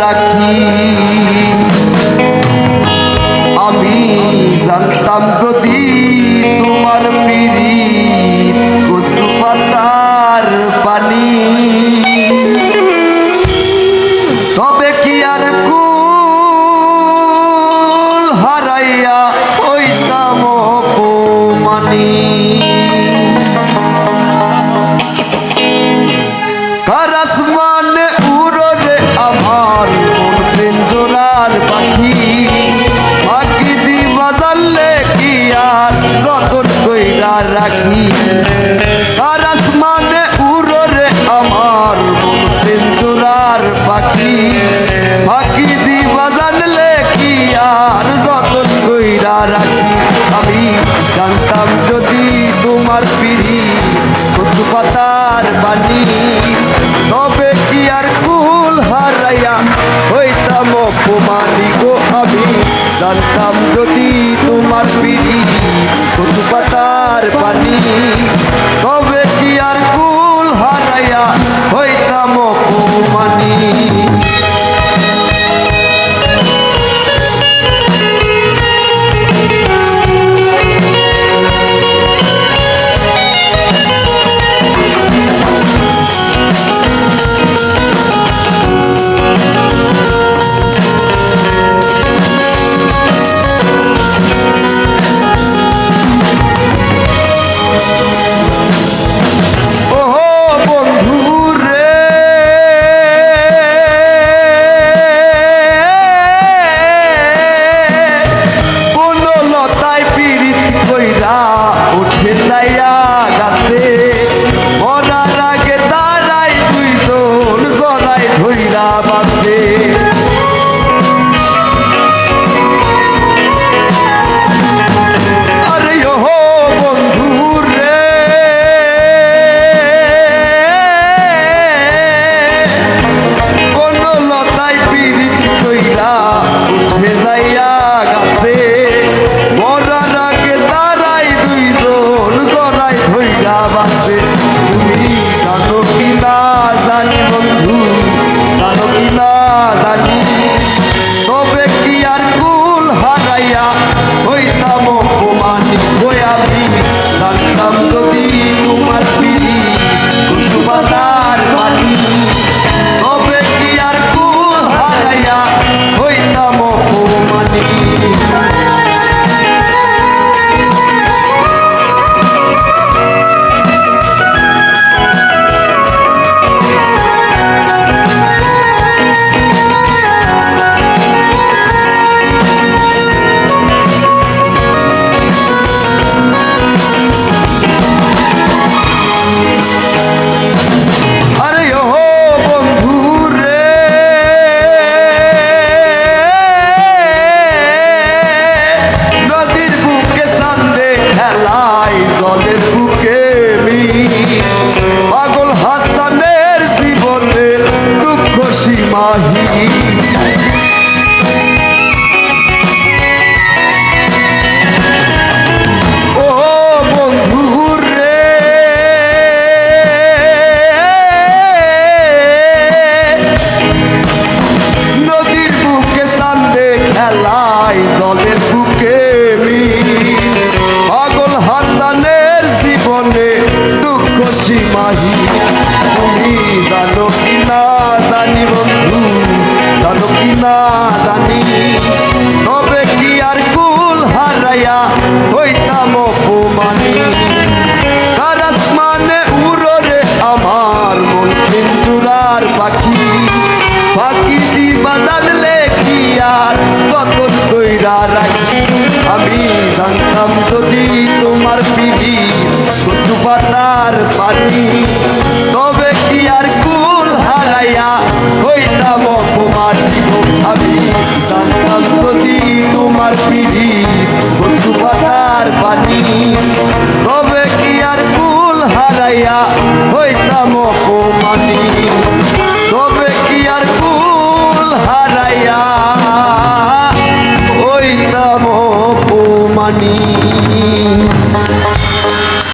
রাখি। আমি জানতাম যদি তোমার পিরিত আর যতন কইরা রাখি। কারাসমানে উড়রে আমার মন পিঞ্জরার পাখি। পাখি দি বাজালে কি আর যতন কইরা রাখি। আমি জানতাম যদি তোমার পিড়ি কচু পাতার বাণী। তবে কি আর কুল হারাইয়া হইতাম অপমানি গো আমি? জানতাম যদি তোমার পিঠি শুধু পাতার পানি তবে কি আর কুল হারাইয়া হইতাম অপমানি? love খেলাই জলের বুকে পাগল হাসানের জীবনের দুঃখ সীমাহী ও বন্ধু রে। নদীর বুকে সীমাহী তুমি জানো কি না জানি বন্ধু, জানো কি না জানি। তবে কি আর কুল হারাইয়া হইতাম অপমানি? কারাসমানে উড়রে আমার মন পিঞ্জুরার পাখি। পাখি দি বাজানলে কি আর কত কইরা রাখি? আমি জানতাম যদি তোমার পাতার পারি। তবে কি আর কুল হারাইয়া হইতাম অপমানি গো আমি জানতাম যদি